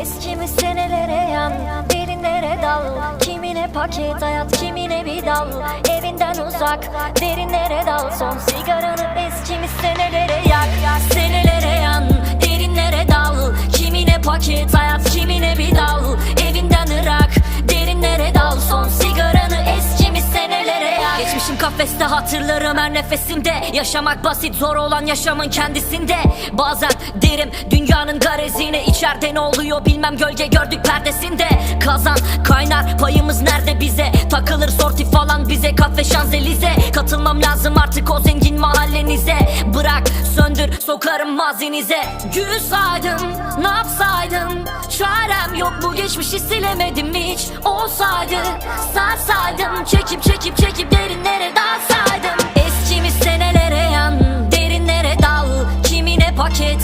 Eskimi senelere yan Derinlere dal. Kimine paket hayat kimine bir dal. Evinden uzak derinlere dal. Son sigaranı eskimi senelere yak. Senelere yan Derinlere dal. Kimine paket hayat kimine bir dal Geçmişim kafeste hatırlarım her nefesimde Yaşamak basit zor olan yaşamın kendisinde. Bazen derim dünyanın garezine içeride ne oluyor bilmem gölge gördük perdesinde. Kazan kaynar payımız nerede bize? Takılır sorti falan bize kafe şanzelize. Katılmam lazım artık o zengin mahallenize. Bırak söndür sokarım mazinize. Gül saydım ne yapsaydım? Çarem yok bu geçmişi silemedim hiç. Olsaydı sarsaydım kids